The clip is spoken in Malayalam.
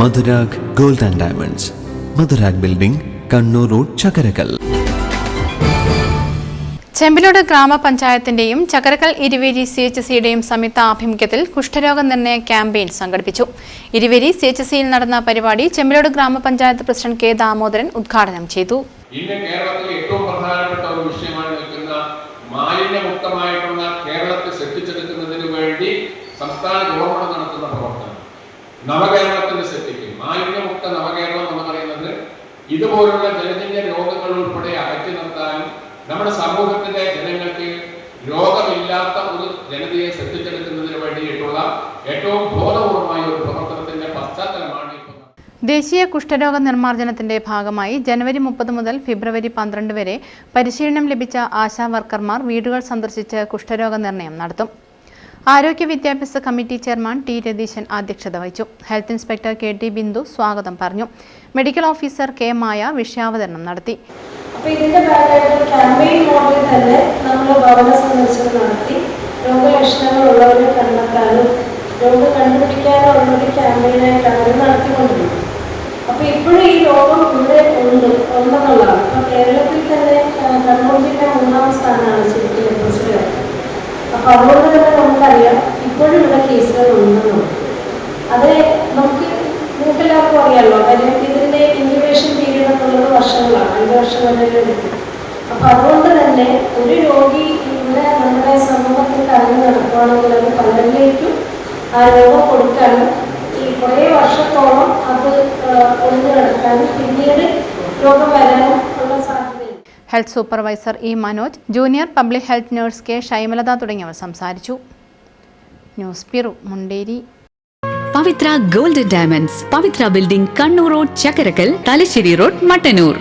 Madhurag gold and diamonds. Madhurag building Kannur road Chakarakal Chembilode ഗ്രാമപഞ്ചായത്തിന്റെയും ചകരക്കൽ Iruveri C H സിയുടെയും സംയുക്ത ആഭിമുഖ്യത്തിൽ കുഷ്ഠരോഗ നിർണയ ക്യാമ്പയിൻ സംഘടിപ്പിച്ചു. ഇരുവേരി സി എച്ച് സിയിൽ നടന്ന പരിപാടി ചെമ്പിലോട് ഗ്രാമപഞ്ചായത്ത് പ്രസിഡന്റ് കെ ദാമോദരൻ ഉദ്ഘാടനം ചെയ്തു. ഇന്ന് കേരളത്തിലെ ഏറ്റവും പ്രധാനപ്പെട്ട ഒരു വിഷയമായി നിൽക്കുന്ന മാലിന്യമുക്തമായിട്ടുള്ള കേരളത്തെ സൃഷ്ടിച്ചെടുക്കുന്നതിന് വേണ്ടി സംസ്ഥാന ഗവൺമെന്റ് നടത്തുന്ന പ്രവർത്തനം. നവകേരളത്തിന്റെ സെറ്റിക്ക് മാലിന്യമുക്ത നവകേരളം എന്ന് പറയുന്നത് ഇതുപോലുള്ള ജലജന്യ രോഗങ്ങൾ ഉൾപ്പെടെ അകറ്റി നിർത്താനും നമ്മുടെ സമൂഹത്തിലെ ജനങ്ങൾക്ക് രോഗമില്ലാത്ത ഒരു ജനതയെ സൃഷ്ടിച്ചെടുക്കുന്നതിന് വേണ്ടിയിട്ടുള്ള ഏറ്റവും ബോധപൂർവമായ ഒരു പ്രവർത്തനത്തിന്റെ പശ്ചാത്തലമാണ് ദേശീയ കുഷ്ഠരോഗ നിർമ്മാർജനത്തിന്റെ ഭാഗമായി ജനുവരി മുപ്പത് മുതൽ ഫെബ്രുവരി പന്ത്രണ്ട് വരെ പരിശീലനം ലഭിച്ച ആശാ വർക്കർമാർ വീടുകൾ സന്ദർശിച്ച് കുഷ്ഠരോഗ നിർണയം നടത്തും. ആരോഗ്യ വിദ്യാഭ്യാസ കമ്മിറ്റി ചെയർമാൻ ടി രതീശൻ അധ്യക്ഷത വഹിച്ചു. Health inspector K T Bindu സ്വാഗതം പറഞ്ഞു. മെഡിക്കൽ ഓഫീസർ കെ മായ വിഷയാവതരണം നടത്തി. അപ്പൊ ഇതിന്റെ തന്നെ നമ്മൾ നടത്തി. രോഗലക്ഷണങ്ങൾ ഉള്ളവരെ കണ്ടെത്താനും രോഗം കണ്ടുപിടിക്കാനും ഉള്ള ഒരു ക്യാമ്പയിനായിട്ടാണ് ഇത് നടത്തിക്കൊണ്ടിരുന്നത് അപ്പൊ ഇപ്പോഴും ഈ രോഗം ഇവിടെ ഉണ്ട് ഉണ്ടെന്നുള്ളതാണ്. അപ്പൊ കേരളത്തിൽ തന്നെ കണ്ണൂർ ജില്ല മൂന്നാം സ്ഥാനമാണ് ശരിക്കും അതുകൊണ്ട് തന്നെ നമുക്കറിയാം ഇപ്പോഴും ഇവിടെ കേസുകൾ അത് നമുക്ക് നമുക്കെല്ലാവർക്കും അറിയാമല്ലോ ഇൻക്യുബേഷൻ പീരീഡ് വർഷങ്ങളാണ്. അഞ്ച് വർഷം വരെ എടുക്കും. അതുകൊണ്ട് തന്നെ ഒരു രോഗി ഇവിടെ നമ്മുടെ സമൂഹത്തിൽ കറങ്ങി നടക്കുകയാണെങ്കിൽ അത് പലരിലേക്കും ആ രോഗം കൊടുക്കാനും ഈ കുറേ വർഷത്തോളം അത് ഒളിഞ്ഞു കിടക്കാനും പിന്നീട് രോഗം വരാനും health supervisor E Manoj junior public health nurse K Shymalatha തുടങ്ങിയവർ സംസാരിച്ചു. News bureau Munderi. Pavithra golden diamonds Pavithra building Kannur road Chakkarakkal Thalassery road Mattannur.